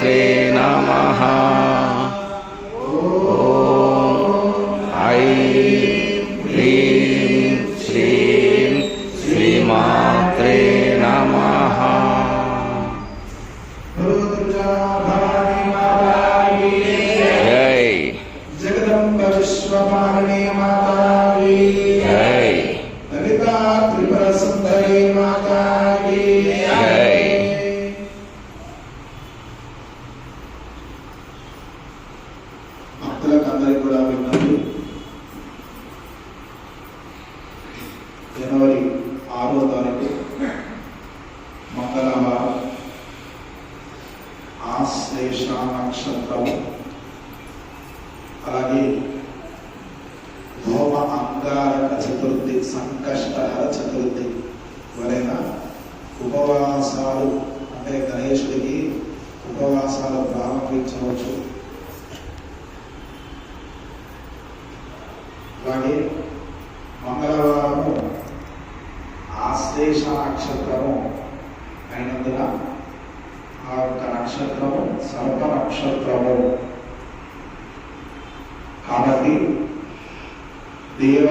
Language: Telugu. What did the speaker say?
ते नमः ॐ ऐ ह्रीं श्रीं श्रीमात्रे नमः जगदम्ब विश्वपारिणी माता जय ललिता त्रिपुरसुन्दरी माता కూడా జనవరి ఆరో తారీఖు మంగళవారం ఆశ్లేష నక్షత్రం అలాగే భౌమ అంగారక చతుర్థి సంకష్టహర చతుర్థి వలన ఉపవాసాలు అంటే గణేశుడికి ఉపవాసాలు ప్రారంభించవచ్చు. అలాగే మంగళవారము ఆశ్లేష నక్షత్రము అయినందున ఆ యొక్క నక్షత్రము సర్ప నక్షత్రము. కాబట్టి దేవ